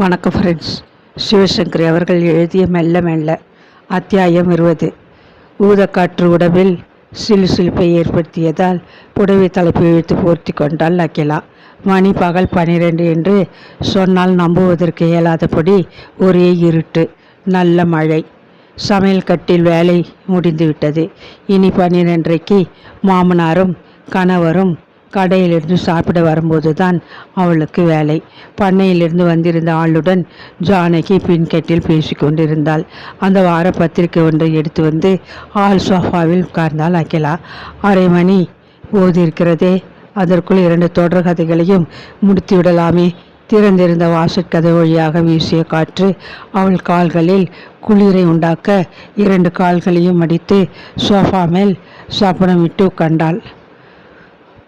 வணக்கம் ஃப்ரெண்ட்ஸ் சிவசங்கரி அவர்கள் எழுதிய மெல்ல மெல்ல அத்தியாயம் இருபது. ஊதக்காற்று உடம்பில் சிலுசிலுப்பை ஏற்படுத்தியதால் புடவை தலைப்பு இழுத்து போர்த்தி கொண்டால் அகிலா மணி பகல் பனிரெண்டு என்று சொன்னால் நம்புவதற்கு இயலாதபடி ஒரே இருட்டு நல்ல மழை. சமையல் கட்டில் வேலை முடிந்துவிட்டது. இனி பனிரெண்டரைக்கு மாமனாரும் கணவரும் கடையிலிருந்து சாப்பிட வரும்போது தான் அவளுக்கு வேலை. பண்ணையிலிருந்து வந்திருந்த ஆளுடன் ஜானகி பின்கெட்டில் பேசி கொண்டிருந்தாள் அந்த வார பத்திரிக்கை ஒன்றை எடுத்து வந்து ஆள் சோஃபாவில் உட்கார்ந்தாள் அகிலா. அரை மணி போதிருக்கிறதே அதற்குள் இரண்டு தொடர் கதைகளையும் முடித்து விடலாமே திறந்திருந்த வாசற்கதை வழியாக வீசிய காற்று அவள் கால்களில் குளிரை உண்டாக்க இரண்டு கால்களையும் அடித்து சோஃபா மேல் சப்பனம் விட்டு கண்டாள்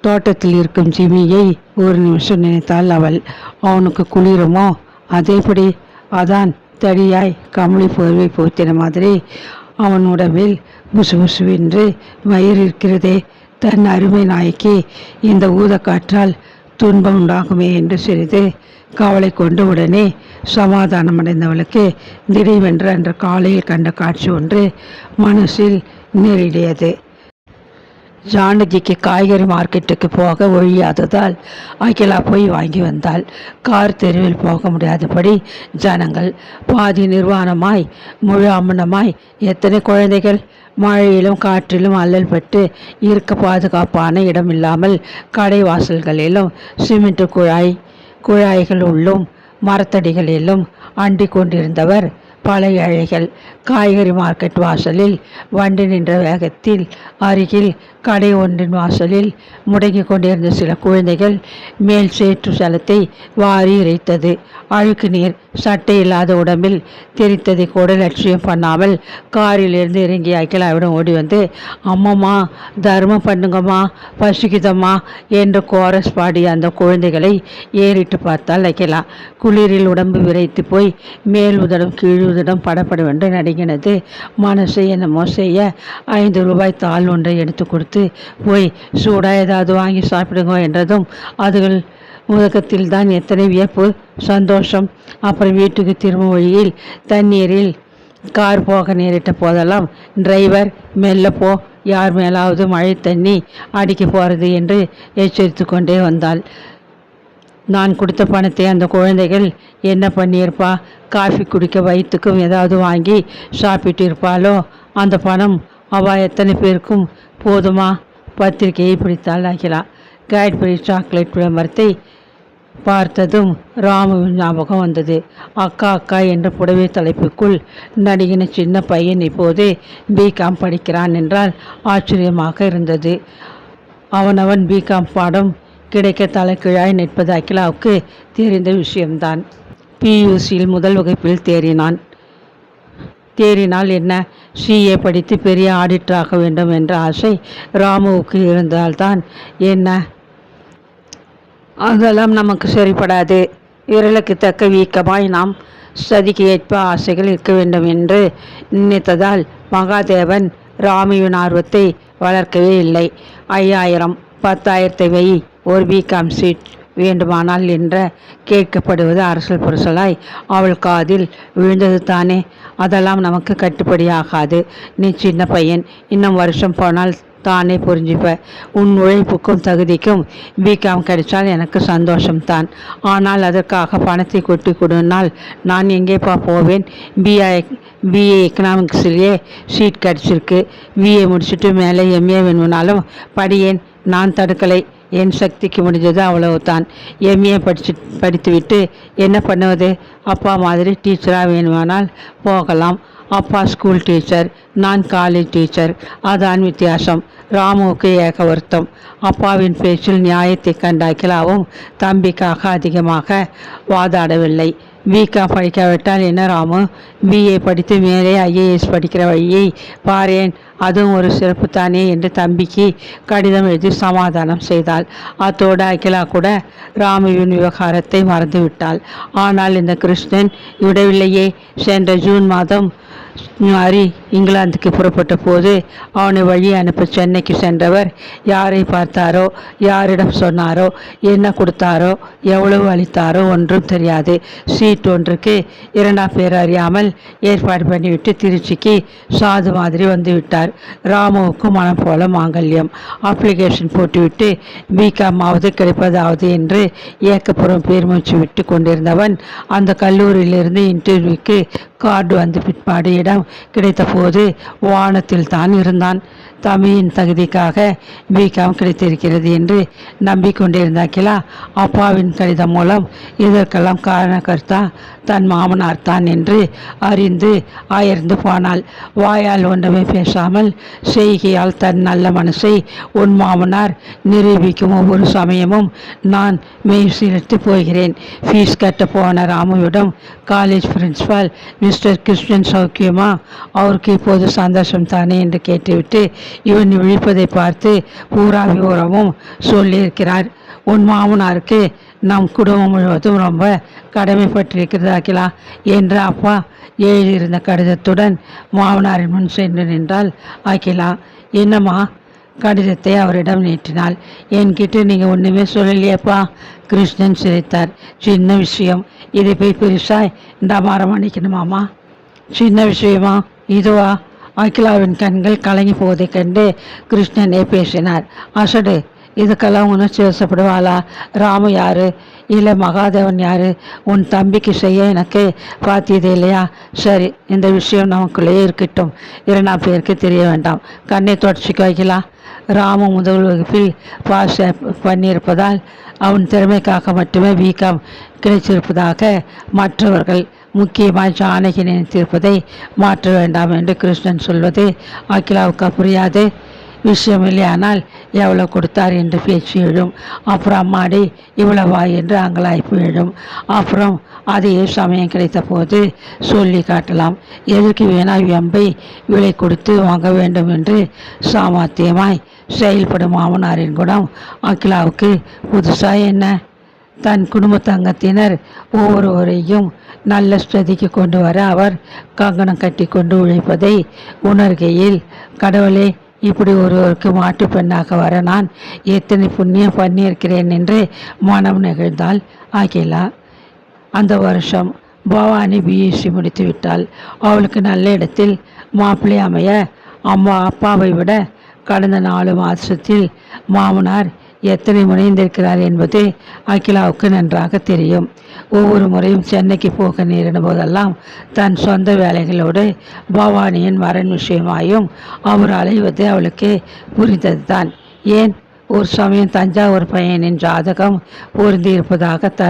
தோட்டத்தில் இருக்கும் ஜிமியை ஒரு நிமிஷம் நினைத்தாள் அவள் அவனுக்கு குளிருமோ? அதேபடி அதான் தடியாய் கமலி போர்வை போத்தின மாதிரி அவன் உடம்பில் புசு முசுமுசுவென்று வயிறு இருக்கிறதே. தன் அருமை நாய்க்கு இந்த ஊதக்காற்றால் துன்பம் உண்டாகுமே என்று சிறிது கவலை கொண்டு உடனே சமாதானம் அடைந்தவளுக்கு திடீரென்று அன்று காலையில் கண்ட காட்சி ஒன்று மனசில் நேரிடியது. ஜானகிக்கு காய்கறி மார்க்கெட்டுக்கு போக ஒழியாததால் அகிலா போய் வாங்கி வந்தால் கார் தெருவில் போக முடியாதபடி ஜனங்கள் பாதி நிர்வாணமாய் முழு அம்மனமாய் எத்தனை குழந்தைகள்? மழையிலும் காற்றிலும் அல்லல் பட்டு இருக்க பாதுகாப்பான இடம் இல்லாமல் கடை வாசல்களிலும் சிமெண்ட் குழாய் குழாய்கள் உள்ளும் மரத்தடிகளிலும் அண்டி கொண்டிருந்தவர் பல ஏழைகள் காய்கறி மார்க்கெட் வாசலில் வண்டி நின்ற வேகத்தில் அருகில் கடை ஒன்றின் வாசலில் முடங்கி கொண்டிருந்த சில குழந்தைகள் மேல் சேற்று சலத்தை வாரி இறைத்தது. அழுக்கு நீர் சட்டை இல்லாத உடம்பில் தெரித்ததை கூட லட்சியம் பண்ணாமல் காரிலிருந்து இறங்கி அகிலாவிடம் ஓடி வந்து அம்மம்மா தர்மம் பண்ணுங்கம்மா பசிக்குதம்மா என்று கோரஸ் பாடிய அந்த குழந்தைகளை ஏறிட்டு பார்த்தால் அகிலா. குளிரில் உடம்பு விரைத்து போய் மேல் உதடம் கீழ் உதடம் படப்படவென்று நடுங்கினது மனசு என்னமோ செய்ய ஐந்து ரூபாய் தாள் ஒன்றை எடுத்து கொடுத்து போய் சூடாக ஏதாவது வாங்கி சாப்பிடுங்க என்றதும் அதுகள் உலகத்தில் தான் எத்தனை வியப்பு சந்தோஷம். அப்புறம் வீட்டுக்கு திரும்ப வழியில் தண்ணீரில் கார் போக நேரிட்ட போதெல்லாம் டிரைவர் மெல்ல போ யார் மேலாவது மழை தண்ணி அடிக்க போகிறது என்று எச்சரித்து கொண்டே வந்தாள். நான் கொடுத்த பணத்தை அந்த குழந்தைகள் என்ன பண்ணியிருப்பா? காஃபி குடிக்க வயிற்றுக்கும் ஏதாவது வாங்கி சாப்பிட்டு இருப்பாளோ அந்த பணம் அவள் எத்தனை பேருக்கும் போதுமா? பத்திரிகையை பிடித்தாள் அகிலா. கேட்பரி சாக்லேட் விளம்பரத்தை பார்த்ததும் ராமுவின் ஞாபகம் வந்தது. அக்கா அக்கா என்ற புடவை தலைப்புக்குள் நடிகின சின்ன பையன் இப்போது பிகாம் படிக்கிறான் என்றால் ஆச்சரியமாக இருந்தது. அவனவன் பிகாம் பாடம் கிடைக்க தலைக்கீழாய் நிற்பது அகிலாவுக்கு தெரிந்த விஷயம்தான். பியூசியில் முதல் வகுப்பில் தேறினான். தேறினால் என்ன? சிஏ படித்து பெரிய ஆடிட்டராக வேண்டும் என்ற ஆசை ராமுவுக்கு இருந்தால்தான் என்ன? அதெல்லாம் நமக்கு சரிப்படாது விரலுக்கு தக்க வீக்கமாய் நாம் சதிக்கு ஏற்ப ஆசைகள் இருக்க வேண்டும் என்று நினைத்ததால் மகாதேவன் ராமியின் ஆர்வத்தை வளர்க்கவே இல்லை. ஐயாயிரம் பத்தாயிரத்தை வை. ஒரு பிகாம் சீட் வேண்டுமானால் என்ற கேட்கப்படுவது அரசல் புரசலாய். அவள் காதில் விழுந்தது தானே. அதெல்லாம் நமக்கு கட்டுப்படியாகாது. நீ சின்ன பையன். இன்னும் வருஷம் போனால் தானே புரிஞ்சுப்ப. உன் உழைப்புக்கும் தகுதிக்கும் பிகாம் கிடைச்சால் எனக்கு சந்தோஷம்தான். ஆனால் அதற்காக பணத்தை கொட்டி கொடுனால் நான் எங்கேப்பா போவேன்? பிஏ பிஏ எக்கனாமிக்ஸ்லேயே சீட் கிடச்சிருக்கு. பிஏ முடிச்சுட்டு மேலே எம்ஏ வேணும்னாலும் படியேன். நான் தடுக்கலை. என் சக்திக்கு முடிஞ்சது அவ்வளவுதான். எம்ஏ படிச்சு படித்துவிட்டு என்ன பண்ணுவது? அப்பா மாதிரி டீச்சராக வேணுமானால் போகலாம். அப்பா ஸ்கூல் டீச்சர் நான் காலேஜ் டீச்சர் அதான் வித்தியாசம். ராமுவுக்கு ஏக வருத்தம். அப்பாவின் பேச்சில் நியாயத்தை கண்ட அகிலாவும் தம்பிக்காக அதிகமாக வாதாடவில்லை. பிகா படிக்காவிட்டால் என்ன ராமு? பிஏ படித்து மேலே ஐஏஎஸ் படிக்கிற வழியை பாரேன். அதுவும் ஒரு சிறப்பு தானே என்று தம்பிக்கு கடிதம் எழுதி சமாதானம் செய்தாள். அத்தோடு அகிலா கூட ராமுவின் விவகாரத்தை மறந்துவிட்டாள். ஆனால் இந்த கிருஷ்ணன் விடவில்லையே. சென்ற ஜூன் மாதம் ஹரி இங்கிலாந்துக்கு புறப்பட்ட போது அவனை வழி அனுப்ப சென்னைக்கு சென்றவர் யாரை பார்த்தாரோ யாரிடம் சொன்னாரோ என்ன கொடுத்தாரோ எவ்வளவு அளித்தாரோ ஒன்றும் தெரியாது. சீட் ஒன்றுக்கு இரண்டாம் பேர் அறியாமல் ஏற்பாடு பண்ணிவிட்டு திருச்சிக்கு சாது மாதிரி வந்து விட்டார் ராமுவுக்கு மனம் போல மாங்கல்யம். அப்ளிகேஷன் போட்டுவிட்டு பிகாமாவது கிடைப்பதாவது என்று ஏக்கப்புறம் பேர்மூச்சு விட்டு கொண்டிருந்தவன் அந்த கல்லூரியிலிருந்து இன்டர்வியூக்கு கார்டு வந்து பிற்பாடு இடம் கிடைத்தபோது வானத்தில் தான் இருந்தான். தமிழின் தகுதிக்காக பிகாம் கிடைத்திருக்கிறது என்று நம்பிக்கொண்டிருந்த அகிலா அப்பாவின் கடிதம் மூலம் இதற்கெல்லாம் காரணக்கர்த்தா தன் மாமனார் தான் என்று அறிந்து அயர்ந்து போனாள். வாயால் ஒன்றுமே பேசாமல் செய்கையால் தன் நல்ல மனசை உன் மாமனார் நிரூபிக்கும் ஒவ்வொரு சமயமும் நான் மெய் சிலிர்த்து போகிறேன். ஃபீஸ் கட்ட போன ராமுவிடம் காலேஜ் பிரின்சிபால் மிஸ்டர் கிருஷ்ணன் சௌக்கியம் அவருக்கு இப்போது சந்தோஷம் தானே என்று கேட்டுவிட்டு இவன் விழிப்பதை பார்த்து பூரா விவரமும் சொல்லியிருக்கிறார். உன் மாமனாருக்கு நம் குடும்பம் முழுவதும் ரொம்ப கடமைப்பட்டிருக்கிறது அகிலா என்று அப்பா எழுதியிருந்த கடிதத்துடன் மாமனாரின் முன் சென்று நின்றால் அகிலா என்னம்மா? கடிதத்தை அவரிடம் நீட்டினாள். என்கிட்ட நீங்கள் ஒன்றுமே சொல்லலையேப்பா கிருஷ்ணன் சிரித்தார். சின்ன விஷயம். இதை போய் பெருசாய் டமாரம் அணிக்கணுமாமா சின்ன விஷயமா? இதுவா? அகிலாவின் கண்கள் கலங்கி போவதைக் கண்டு கிருஷ்ணனே பேசினார். அசடு இதுக்கெல்லாம் உணர்ச்சி வசப்படுவாளா ராமு யாரு? இல்லை மகாதேவன் யாரு? உன் தம்பிக்கு செய்ய எனக்கு பாத்தியது இல்லையா? சரி இந்த விஷயம் நமக்குள்ளேயே இருக்கட்டும். இரண்டாம் பேருக்கு தெரிய வேண்டாம். கண்ணை தொடர்ச்சிக்கு வைக்கலாம் ராமு முதல் வகுப்பில் பாஸ் பண்ணியிருப்பதால் அவன் திறமைக்காக மட்டுமே வீக்கம் கிடைச்சிருப்பதாக மற்றவர்கள் முக்கியமாக ஜானகி நினைத்திருப்பதை மாற்ற வேண்டாம் என்று கிருஷ்ணன் சொல்வது அகிலாவுக்கு புரியாது. விஷயம் இல்லையானால் எவ்வளோ கொடுத்தார் என்று பேச்சு எழும். அப்புறம் அம்மாடி இவ்வளவா என்று அங்கலாய்ப்பு எழும். அப்புறம் அதே சமயம் கிடைத்த போது சொல்லி காட்டலாம். எதற்கு வேணா வெம்பை விலை கொடுத்து வாங்க வேண்டும் என்று சாமர்த்தியமாய் செயல்படும் மாமனாரின் குணம் அகிலாவுக்கு புதுசாக என்ன? தன் குடும்பத்தங்கத்தினர் ஒவ்வொருவரையும் நல்ல ஸ்திதிக்கு கொண்டு வர அவர் கங்கணம் கட்டி கொண்டு உழைப்பதை உணர்கையில் கடவுளே இப்படி ஒருவருக்கு மாட்டு பெண்ணாக வர நான் எத்தனை புண்ணியம் பண்ணியிருக்கிறேன் என்று மனம் நிகழ்ந்தால் அகிலா. அந்த வருஷம் பவானி பிஎஸ்சி முடித்து விட்டாள் அவளுக்கு நல்ல இடத்தில் மாப்பிள்ளை அமைய அம்மா அப்பாவை விட கடந்த நாலு மாதத்தில் மாமனார் எத்தனை முனைந்திருக்கிறார் என்பது அகிலாவுக்கு நன்றாக தெரியும். ஒவ்வொரு முறையும் சென்னைக்கு போக நேரிடும் போதெல்லாம் தன் சொந்த வேலைகளோடு பவானியின் மரண் விஷயமாயும் அவர் அலைவது அவளுக்கு புரிந்தது தான் ஏன்? ஒரு சமயம் தஞ்சாவூர் பையனின் ஜாதகம் பொருந்தியிருப்பதாக த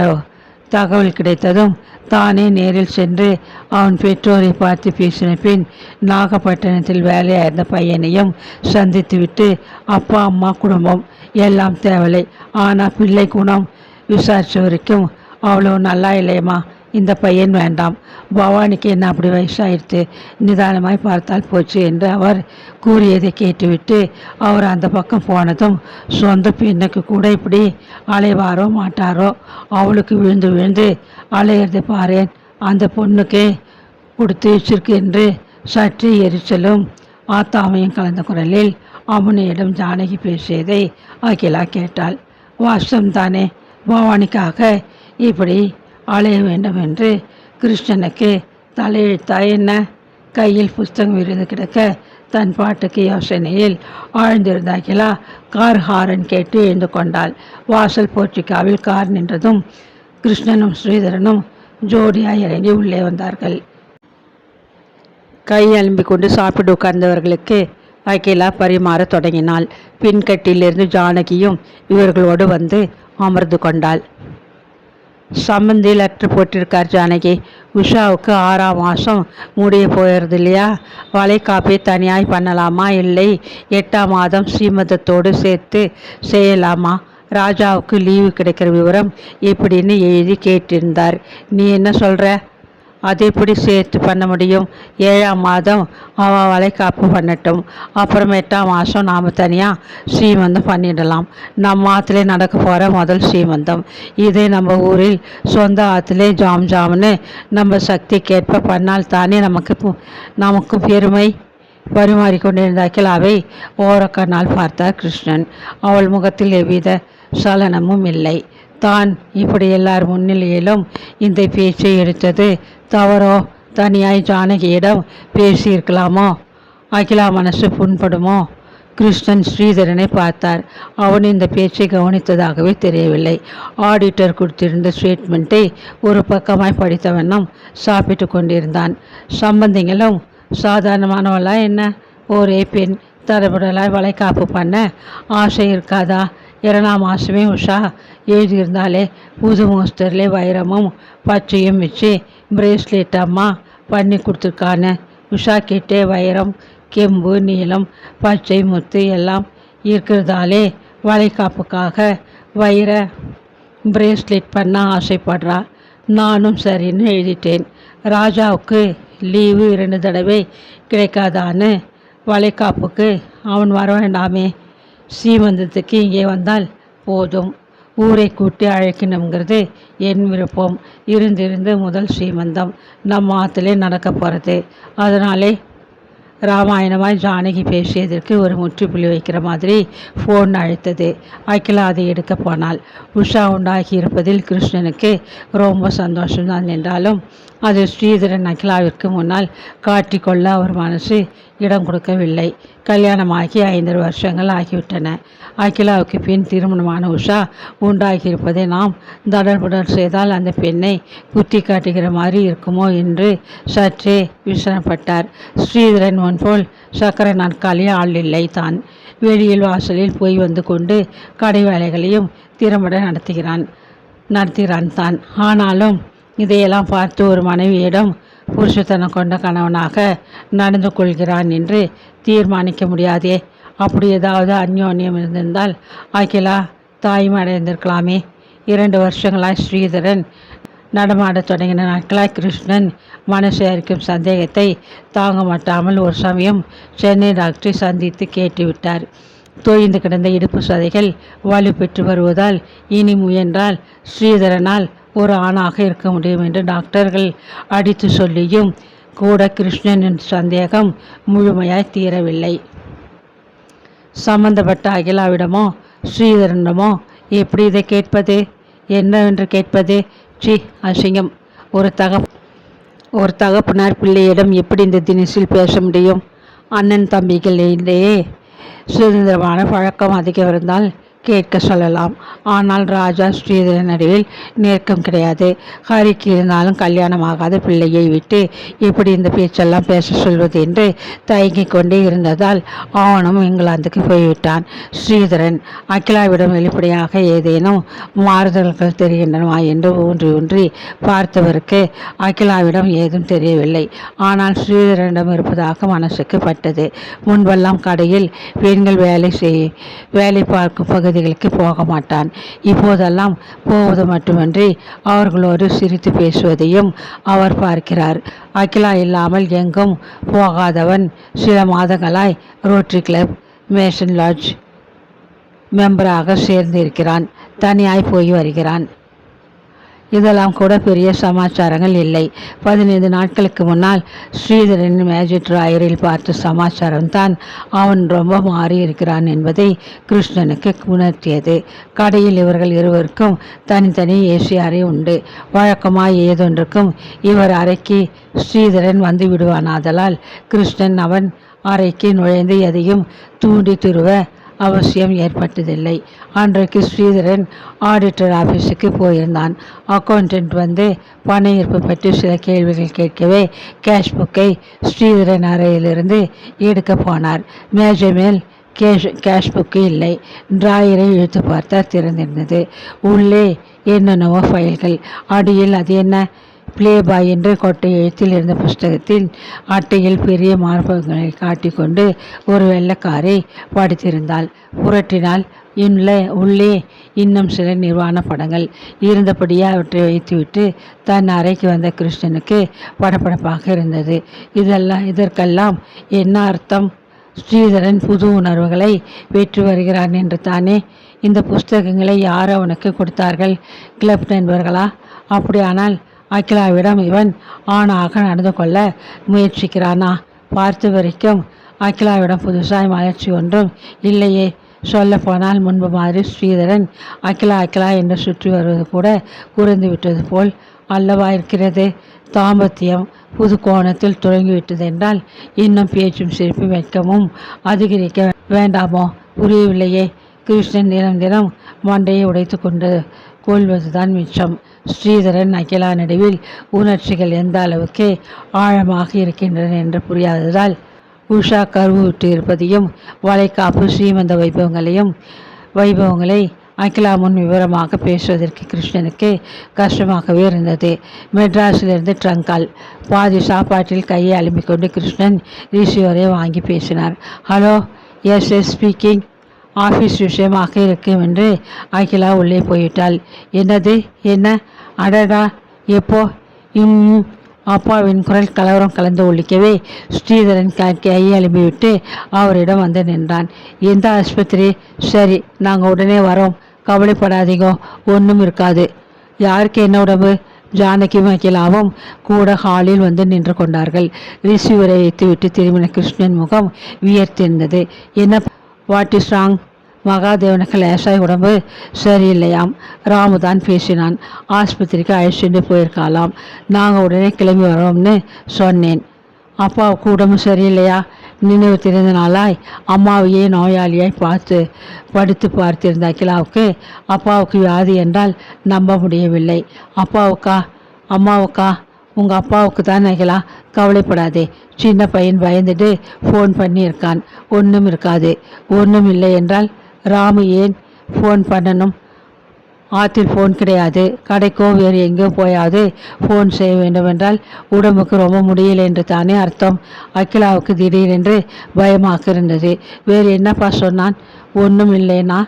தகவல் கிடைத்ததும் தானே நேரில் சென்று அவன் பெற்றோரை பார்த்து பேசின பின் நாகப்பட்டினத்தில் வேலையாயிருந்த பையனையும் சந்தித்துவிட்டு அப்பா அம்மா குடும்பம் எல்லாம் தேவலை. ஆனால் பிள்ளை குணம் விசாரித்த வரைக்கும் அவ்வளோ நல்லா இல்லையம்மா. இந்த பையன் வேண்டாம். பவானிக்கு என்ன அப்படி வயசாயிடுத்து? நிதானமாய் பார்த்தால் போச்சு என்று அவர் கூறியதை கேட்டுவிட்டு அவர் அந்த பக்கம் போனதும் சொந்த பெண்ணுக்கு கூட இப்படி அலைவாரோ மாட்டாரோ? அவளுக்கு விழுந்து விழுந்து அலையிறதை பாரேன். அந்த பொண்ணுக்கு கொடுத்து வச்சிருக்கு என்று சற்று எரிச்சலும் ஆத்தாமையும் கலந்த குரலில் அமுனியிடம் ஜானகி பேசியதை அகிலா கேட்டாள். வாஸ்தம் தானே பவானிக்காக இப்படி அலைய வேண்டும் என்று கிருஷ்ணனுக்கு தலையெழுத்தா என்ன? கையில் புஸ்தகம் விருது கிடக்க தன் பாட்டுக்கு யோசனையில் ஆழ்ந்திருந்த அகிலா கார் ஹாரன் கேட்டு எழுந்து கொண்டாள். வாசல் போர்ச்சிக்காவில் கார் நின்றதும் கிருஷ்ணனும் ஸ்ரீதரனும் ஜோடியாய் இறங்கி உள்ளே வந்தார்கள். கை அலும்பிக் கொண்டு சாப்பிட்டு உட்கார்ந்தவர்களுக்கு அகிலா பரிமாற தொடங்கினாள். பின்கட்டிலிருந்து ஜானகியும் இவர்களோடு வந்து அமர்ந்து கொண்டாள். சம்மந்தி லெட்ரு போட்டிருக்கார் ஜானகி. உஷாவுக்கு ஆறாம் மாதம் முடிய போயிடுது இல்லையா? வளைகாப்பை தனியாய் பண்ணலாமா? இல்லை. எட்டாம் மாதம் ஸ்ரீமதத்தோடு சேர்த்து செய்யலாமா? ராஜாவுக்கு லீவு கிடைக்கிற விவரம் இப்படின்னு எழுதி கேட்டிருந்தார். நீ என்ன சொல்கிற அது எப்படி சேர்த்து பண்ண முடியும். ஏழாம் மாதம் அவள் வளைகாப்பு பண்ணட்டும். அப்புறம் எட்டாம் மாதம் நாம் தனியாக ஸ்ரீமந்தம் பண்ணிடலாம். நம்ம ஆற்றுலே நடக்க போகிற முதல் ஸ்ரீமந்தம். இதே நம்ம ஊரில் சொந்த ஆற்றுலே ஜாம் ஜாம்னு நம்ம சக்திக்கேற்ப பண்ணால் தானே நமக்கு நமக்கு பெருமை பரிமாறி கொண்டிருந்த அகிலாவை ஓரக்கண்ணால் பார்த்தார் கிருஷ்ணன். அவள் முகத்தில் எவ்வித சலனமும் இல்லை. தான் இப்படி எல்லார் முன்னிலையிலும் இந்த பேச்சை எடுத்தது தவறோ? தனியாய் ஜானகியிடம் பேசியிருக்கலாமோ? அகிலா மனசு புண்படுமோ? கிருஷ்ணன் ஸ்ரீதரனை பார்த்தார். அவன் இந்த பேச்சை கவனித்ததாகவே தெரியவில்லை. ஆடிட்டர் கொடுத்திருந்த ஸ்டேட்மெண்ட்டை ஒரு பக்கமாய் படித்த வண்ணம் சாப்பிட்டு கொண்டிருந்தான். சம்பந்திங்களும் சாதாரணமானவளா என்ன? ஒரே பெண் தடபுடலாய் வளைகாப்பு பண்ண ஆசை இருக்காதா? இரண்டாம் மாதமே உஷா எழுதியிருந்தாலே புது மோஸ்டர்லே வைரமும் பச்சையும் வச்சு பிரேஸ்லெட் அம்மா பண்ணி கொடுத்துருக்கானு உஷா கிட்டே வைரம் கெம்பு நீலம் பச்சை முத்து எல்லாம் இருக்கிறதாலே வளைகாப்புக்காக வைர பிரேஸ்லெட் பண்ண ஆசைப்படுறா. நானும் சரின்னு எழுதிட்டேன். ராஜாவுக்கு லீவு இரண்டு தடவை கிடைக்காதான்னு வளைகாப்புக்கு அவன் வர வேண்டாமே. ஸ்ரீமந்தத்துக்கு இங்கே வந்தால் போதும். ஊரை கூட்டி அழைக்கணுங்கிறது என் விருப்பம். இருந்திருந்து முதல் ஸ்ரீமந்தம் நம்ம ஆற்றுலே நடக்க போகிறது அதனாலே ராமாயணமாய் ஜானகி பேசியதற்கு ஒரு முற்றுப்புள்ளி வைக்கிற மாதிரி ஃபோன் அழைத்தது. அகிலா அதை எடுக்க போனால் உஷா உண்டாகி இருப்பதில் கிருஷ்ணனுக்கு ரொம்ப சந்தோஷம்தான் என்றாலும் அது ஸ்ரீதரன் அகிலாவிற்கு முன்னால் காட்டிக்கொள்ள அவர் மனசு இடம் கொடுக்கவில்லை. கல்யாணமாகி ஐந்து வருஷங்கள் ஆகிவிட்டன. அகிலாவுக்கு பின் திருமணமான உஷா உண்டாகியிருப்பதை நாம் தடர்புடர் செய்தால் அந்த பெண்ணை குத்தி காட்டுகிற மாதிரி இருக்குமோ என்று சற்றே விசனப்பட்டார். ஸ்ரீதரன் முன்போல் சக்கர நாட்காலி ஆள் இல்லை தான். வெளியில் வாசலில் போய் வந்து கொண்டு கடை வேலைகளையும் திறம்பட நடத்துகிறான் நடத்துகிறான் தான். ஆனாலும் இதையெல்லாம் பார்த்து ஒரு மனைவியிடம் புருஷத்தனம் கொண்ட கணவனாக நடந்து கொள்கிறான் என்று தீர்மானிக்க முடியாதே. அப்படி ஏதாவது அந்யோன்யம் இருந்திருந்தால் அகிலா தாயும் அடைந்திருக்கலாமே இரண்டு வருஷங்களாய் ஸ்ரீதரன் நடமாடத் தொடங்கின நாட்களாய் கிருஷ்ணன் மனசை அரிக்கும் சந்தேகத்தை தாங்க மாட்டாமல் ஒரு சமயம் சென்னை டாக்டரை சந்தித்து கேட்டுவிட்டார். தோய்ந்து கிடந்த இடுப்பு சதைகள் வலுப்பெற்று வருவதால் இனி முயன்றால் ஸ்ரீதரனால் ஒரு ஆணாக இருக்க முடியும் என்று டாக்டர்கள் அடித்து சொல்லியும் கூட கிருஷ்ணனின் சந்தேகம் முழுமையாய் தீரவில்லை. சம்பந்தப்பட்ட அகிலாவிடமோ ஸ்ரீதரனிடமோ எப்படி இதை கேட்பது? என்னவென்று கேட்பது? சி அசிங்கம். ஒரு தக ஒரு தகப்பனார் பிள்ளையிடம் எப்படி இந்த தினசில் பேச முடியும்? அண்ணன் தம்பிகளிடையே சுதந்திரமான பழக்கம் அதிகம் இருந்தால் கேட்க சொல்லலாம். ஆனால் ராஜா ஸ்ரீதரன் நடுவில் நெருக்கம் கிடையாது. ஹரிக்கு இருந்தாலும் கல்யாணமாகாத பிள்ளையை விட்டு எப்படி இந்த பேச்செல்லாம் பேச சொல்வது என்று தயங்கிக் கொண்டே இருந்ததால் அவனும் இங்கிலாந்துக்கு போய்விட்டான். ஸ்ரீதரன் அகிலாவிடம் வெளிப்படையாக ஏதேனும் மாறுதல்கள் தெரிகின்றனவா என்று ஊன்றி ஊன்றி பார்த்தவருக்கு அகிலாவிடம் ஏதும் தெரியவில்லை. ஆனால் ஸ்ரீதரனிடம் இருப்பதாக மனசுக்கு பட்டது. முன்பெல்லாம் கடையில் பெண்கள் வேலை செய் வேலை பார்க்கும் பகுதி பகுதிகளுக்கு போக மாட்டான். இப்போதெல்லாம் போவது மட்டுமின்றி அவர்களோடு சிரித்து பேசுவதையும் அவர் பார்க்கிறார். அகிலா இல்லாமல் எங்கும் போகாதவன் சில மாதங்களாய் ரோட்டரி கிளப் மேஷன் லாட்ஜ் மெம்பராக சேர்ந்திருக்கிறான். தனியாய் போய் வருகிறான். இதெல்லாம் கூட பெரிய சமாச்சாரங்கள் இல்லை. பதினைந்து நாட்களுக்கு முன்னால் ஸ்ரீதரன் மேஜிக் ராயரில் பார்த்த சமாச்சாரம் தான் அவன் ரொம்ப மாறி இருக்கிறான் என்பதை கிருஷ்ணனுக்கு உணர்த்தியது. கடையில் இவர்கள் இருவருக்கும் தனித்தனி ஏசி அறை உண்டு. வழக்கமாய் ஏதொன்றுக்கும் இவர் அறைக்கு ஸ்ரீதரன் வந்து விடுவானாதலால் கிருஷ்ணன் அவன் அறைக்கு நுழைந்து எதையும் தூண்டி துருவ அவசியம் ஏற்பட்டதில்லை. அன்றைக்கு ஸ்ரீதரன் ஆடிட்டர் ஆஃபீஸுக்கு போயிருந்தான். அக்கௌண்டன்ட் வந்து பண ஈர்ப்பு பற்றி சில கேள்விகள் கேட்கவே கேஷ் புக்கை ஸ்ரீதரன் அறையிலிருந்து எடுக்க போனார். மேஜை மேல் கேஷ் கேஷ் புக்கு இல்லை. டிராயரை இழுத்து பார்த்தால் திறந்திருந்தது. உள்ளே என்னென்னவோ ஃபைல்கள் அடியில் அது என்ன? ப்ளே பாய் என்று கொட்டை எழுத்தில் இருந்த புஸ்தகத்தில் அட்டையில் பெரிய மார்பகங்களை காட்டிக்கொண்டு ஒரு வெள்ளக்காரை படித்திருந்தாள். புரட்டினால் உள்ளே உள்ளே இன்னும் சில நிர்வாண படங்கள் இருந்தபடியே அவற்றை வைத்துவிட்டு தன் அறைக்கு வந்த கிருஷ்ணனுக்கு படபடப்பாக இருந்தது. இதெல்லாம் இதற்கெல்லாம் என்ன அர்த்தம்? ஸ்ரீதரன் புது உணர்வுகளை பெற்று வருகிறான் என்று தானே? இந்த புஸ்தகங்களை யார் அவனுக்கு கொடுத்தார்கள்? கிளப் நண்பர்களா? அப்படியானால் அகிலாவிடம் இவன் ஆணாக நடந்து கொள்ள முயற்சிக்கிறானா? பார்த்து வரைக்கும். அகிலாவிடம் புதுசாய் மலர்ச்சி ஒன்றும் இல்லையே. சொல்லப்போனால் முன்பு மாதிரி ஸ்ரீதரன் அகிலா அகிலா என்று சுற்றி வருவது கூட குறைந்து விட்டது போல் அல்லவா இருக்கிறது? தாம்பத்தியம் புது கோணத்தில் தொடங்கிவிட்டது என்றால் இன்னும் பேச்சும் சிரிப்பும் வெட்கமும் அதிகரிக்க வேண்டாமோ? புரியவில்லையே. கிருஷ்ணன் தினம் தினம் மண்டையை உடைத்து கொண்டு கொள்வதுதான் மிச்சம். ஸ்ரீதரன் அகிலா நடுவில் உணர்ச்சிகள் எந்த அளவுக்கு ஆழமாக இருக்கின்றன என்று புரியாததால் உஷா கருவுற்று இருப்பதையும் வளைக்காப்பு ஸ்ரீமந்த வைபவங்களையும் வைபவங்களை அகிலா முன் விவரமாக பேசுவதற்கு கிருஷ்ணனுக்கு கஷ்டமாகவே இருந்தது. மெட்ராஸிலிருந்து ட்ரங்கால் பாதி சாப்பாட்டில் கையை அலும்பிக்கொண்டு கிருஷ்ணன் ரிசீவரை வாங்கி பேசினார். Hello yes yes speaking. Office விஷயமாக இருக்கும் என்று அகிலா உள்ளே போய்விட்டாள். என்னது? என்ன? அடடா! எப்போ? இம் அப்பாவின் குரல் கலவரம் கலந்து ஒழிக்கவே ஸ்ரீதரன் கையை அழும்பிவிட்டு அவரிடம் வந்து நின்றான். எந்த ஆஸ்பத்திரி? சரி நாங்கள் உடனே வரோம். கவலைப்படாதீங்க. ஒன்றும் இருக்காது. யாருக்கு என்ன உடம்பு? ஜானகியும் அகிலாவும் கூட ஹாலில் வந்து நின்று கொண்டார்கள். ரிசீவரை வைத்துவிட்டு திருமண கிருஷ்ணன் முகம் வியர்த்திருந்தது. என்ன வாட் இஸ் ராங்? மகாதேவனுக்கு லேசாய் உடம்பு சரியில்லையாம். ராமு தான் பேசினான். ஆஸ்பத்திரிக்கு அழைச்சிட்டு போயிருக்காளாம். நாங்கள் உடனே கிளம்பி வரோம்னு சொன்னேன். அப்பாவுக்கு உடம்பு சரியில்லையா? நினைவு தெரிந்த நாளாய் அம்மாவையே நோயாளியாய் பார்த்து படுத்து பார்த்திருந்த அகிலாவுக்கு அப்பாவுக்கு வியாதி என்றால் நம்ப முடியவில்லை. அப்பாவுக்கா? அம்மாவுக்கா? உங்கள் அப்பாவுக்கு தான் அகிலா கவலைப்படாதே. சின்ன பையன் பயந்துட்டு ஃபோன் பண்ணியிருக்கான். ஒன்றும் இருக்காது. ஒன்றும் இல்லை என்றால் ராமு ஏன் ஃபோன் பண்ணணும்? ஆற்றில் ஃபோன் கிடையாது. கடைக்கோ வேறு எங்கேயோ போயாவது ஃபோன் செய்ய வேண்டுமென்றால் உடம்புக்கு ரொம்ப முடியல என்று தானே அர்த்தம். அகிலாவுக்கு திடீரென்று பயமாக இருந்தது. வேறு என்னப்பா சொன்னான்? ஒன்றும் இல்லைனா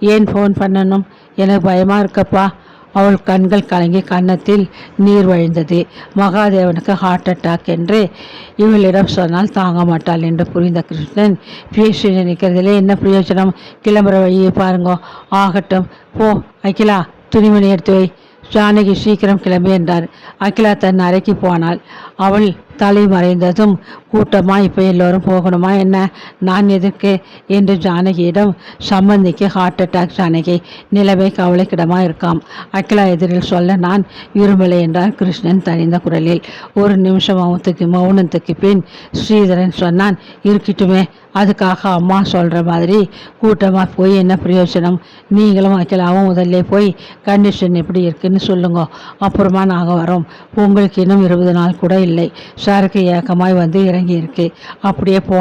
ஏன் ஃபோன் பண்ணணும்? எனக்கு பயமாக இருக்கப்பா. அவள் கண்கள் கலங்கி கன்னத்தில் நீர் வழிந்தது. மகாதேவனுக்கு ஹார்ட் அட்டாக் என்று இவளிடம் சொன்னால் தாங்க மாட்டாள் என்று புரிந்த கிருஷ்ணன் பேசி நினைக்கிறதுல என்ன பிரயோஜனம்? கிளம்புற வழியை பாருங்கோ. ஆகட்டும் போ. அகிலா துணிமணி எடுத்து வை. ஜானகி சீக்கிரம் கிளம்பி என்றார். அகிலா தன் அறைக்கு போனாள். அவள் தலை மறைந்ததும் கூட்டமா இப்போ எல்லோரும் போகணுமா என்ன? நான் எதுக்கு? என்று ஜானகியிடம் சம்பந்திக்கு ஹார்ட் அட்டாக் ஜானகி. நிலவை கவலைக்கிடமா இருக்காம். அகிலா எதிரில் சொல்ல நான் விரும்பலை என்றார் கிருஷ்ணன் தனிந்த குரலில் ஒரு நிமிஷம் மௌனத்துக்கு மௌனத்துக்கு பின் ஸ்ரீதரன் சொன்னான் இருக்கட்டுமே அதுக்காக அம்மா சொல்கிற மாதிரி கூட்டமாக போய் என்ன பிரயோஜனம்? நீங்களும் அகிலாவும் முதல்ல போய் கண்டிஷன் எப்படி இருக்குன்னு சொல்லுங்க. அப்புறமா நாங்கள் வரோம். உங்களுக்கு இன்னும் இருபது நாள் கூட இல்லை. சரக்கு ஏக்கமாய் வந்து இறங்கியிருக்கு. அப்படியே போ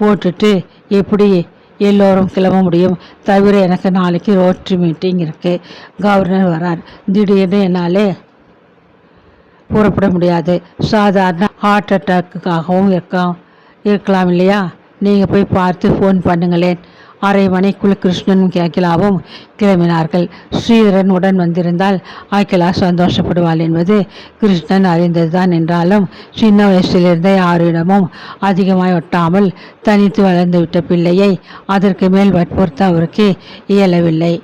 போட்டுட்டு எப்படி எல்லோரும் கிளம்ப முடியும்? தவிர எனக்கு நாளைக்கு ரோட்ரி மீட்டிங் இருக்குது கவர்னர் வரார். திடீர்னு என்னாலே புறப்பட முடியாது. சாதாரண ஹார்ட் அட்டாக்குக்காகவும் இருக்கலாம் இருக்கலாம் இல்லையா? நீங்கள் போய் பார்த்து ஃபோன் பண்ணுங்களேன். அரை மணிக்குள் கிருஷ்ணனும் அகிலாவும் கிளம்பினார்கள். ஸ்ரீதரன் உடன் வந்திருந்தால் அகிலா சந்தோஷப்படுவாள் என்பது கிருஷ்ணன் அறிந்ததுதான் என்றாலும் சின்ன வயசிலிருந்தே யாரிடமும் அதிகமாய் ஒட்டாமல் தனித்து வளர்ந்துவிட்ட பிள்ளையை அதற்கு மேல் வற்புறுத்த அவருக்கு இயலவில்லை.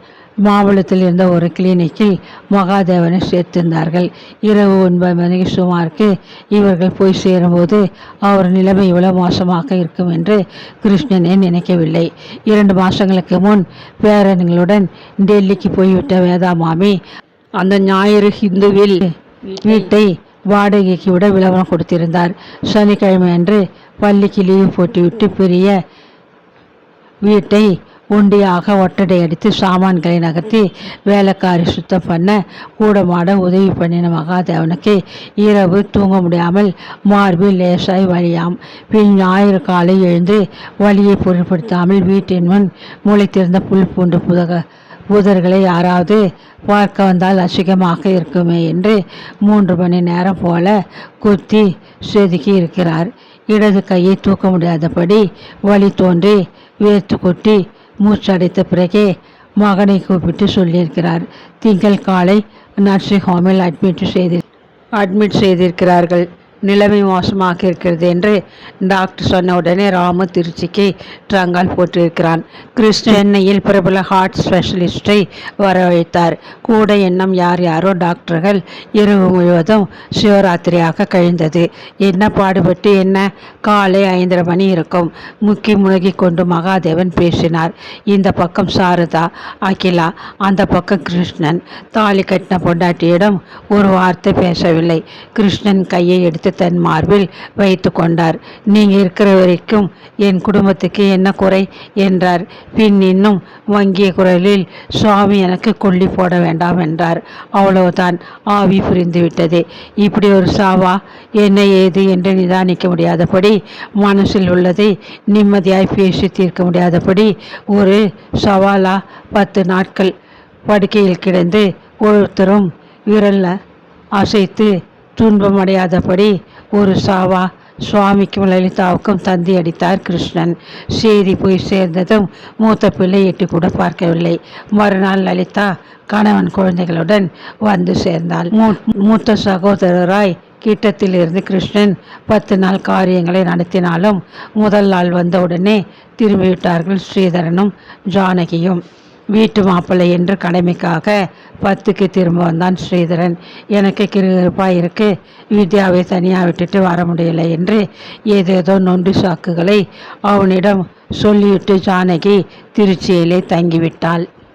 மாவளத்தில் இருந்த ஒரு கிளினிக்கில் மகாதேவனை சேர்த்திருந்தார்கள். இரவு ஒன்பது மணிக்கு சுமாருக்கு இவர்கள் போய் சேரும்போது அவர் நிலைமை இவ்வளவு மோசமாக இருக்கும் என்று கிருஷ்ணனே நினைக்கவில்லை. இரண்டு மாதங்களுக்கு முன் பேரன்களுடன் டெல்லிக்கு போய்விட்ட வேதா மாமி அந்த ஞாயிறு ஹிந்துவில் வீட்டை வாடகைக்கு விட விளம்பரம் கொடுத்திருந்தார். சனிக்கிழமை அன்று பள்ளிக்கு லீவு போட்டுவிட்டு பெரிய வீட்டை ஒண்டியாக ஒட்டடை அடித்து சாமான்களை நகர்த்தி வேலைக்காரி சுத்தம் பண்ண கூடமாட உதவி பண்ணின மகாதேவனுக்கு இரவு தூங்க முடியாமல் மார்பில் லேசாய் வழியாம். பின் ஞாயிறு காலை எழுந்து வலியை பொருட்படுத்தாமல் வீட்டின் முன் முளைத்திருந்த புல் பூண்டு புதக புதர்களை யாராவது பார்க்க வந்தால் அசிங்கமாக இருக்குமே என்று மூன்று மணி நேரம் போல குத்தி செதுக்கி இருக்கிறார். இடது கையை தூக்க முடியாதபடி வழி தோன்றி வேர்த்து கொட்டி மூச்சடைத்த பிறகே மகனை கூப்பிட்டு சொல்லியிருக்கிறார். திங்கள் காலை நர்சிங் ஹோமில் அட்மிட் செய்து அட்மிட் செய்திருக்கிறார்கள். நிலைமை மோசமாக இருக்கிறது என்று டாக்டர் சொன்ன உடனே ராமு திருச்சிக்கு ட்ரங்கால் போட்டிருக்கிறான். கிறிஸ் சென்னையில் பிரபல ஹார்ட் ஸ்பெஷலிஸ்டை வரவழைத்தார். கூட எண்ணம் யார் யாரோ டாக்டர்கள் இரவு முழுவதும் சிவராத்திரியாக கழிந்தது. என்ன பாடுபட்டு என்ன? காலை ஐந்தரை மணி இருக்கும். முக்கி முழுகி கொண்டு மகாதேவன் பேசினார். இந்த பக்கம் சாரதா அகிலா அந்த பக்கம் கிருஷ்ணன். தாலி கட்டின பொண்டாட்டியிடம் ஒரு வார்த்தை பேசவில்லை. கிருஷ்ணன் கையை எடுத்து தன் மார்பில் வைத்து கொண்டார். நீங்கள் இருக்கிற வரைக்கும் என் குடும்பத்துக்கு என்ன குறை? என்றார். பின் இன்னும் வங்கிய குரலில் சுவாமி எனக்கு கொல்லி போட வேண்டாம் என்றார். அவ்வளவுதான் ஆவி புரிந்துவிட்டது இப்படி ஒரு சாவா? என்ன ஏது என்று நிதானிக்க முடியாதபடி மனசில் உள்ளதை நிம்மதியாய் பேசி தீர்க்க முடியாதபடி ஒரு சவாலா பத்து நாட்கள் படுக்கையில் கிடந்து ஒருத்தரும் விரல்ல அசைத்து துன்பமடையாதபடி ஒரு சாவா சுவாமிக்கும் லலிதாவுக்கும் தந்தி அடித்தார் கிருஷ்ணன். செய்தி போய் சேர்ந்ததும் மூத்த பிள்ளை எட்டி கூட பார்க்கவில்லை. மறுநாள் லலிதா கணவன் குழந்தைகளுடன் வந்து சேர்ந்தாள். மூ- மூத்த சகோதரராய் கிட்டத்தில் இருந்து கிருஷ்ணன் பத்து நாள் காரியங்களை நடத்தினாலும் முதல் நாள் வந்தவுடனே திரும்பிவிட்டார்கள் ஸ்ரீதரனும் ஜானகியும். வீட்டு மாப்பிள்ளை என்று கடமைக்காக பத்துக்கு திரும்ப வந்தான் ஸ்ரீதரன். எனக்கு கிருகிருப்பாக இருக்கு. வித்யாவை தனியாக விட்டுட்டு வர முடியலை என்று ஏதேதோ நொண்டி சாக்குகளை அவனிடம் சொல்லிவிட்டு ஜானகி திருச்சியிலே தங்கிவிட்டாள்.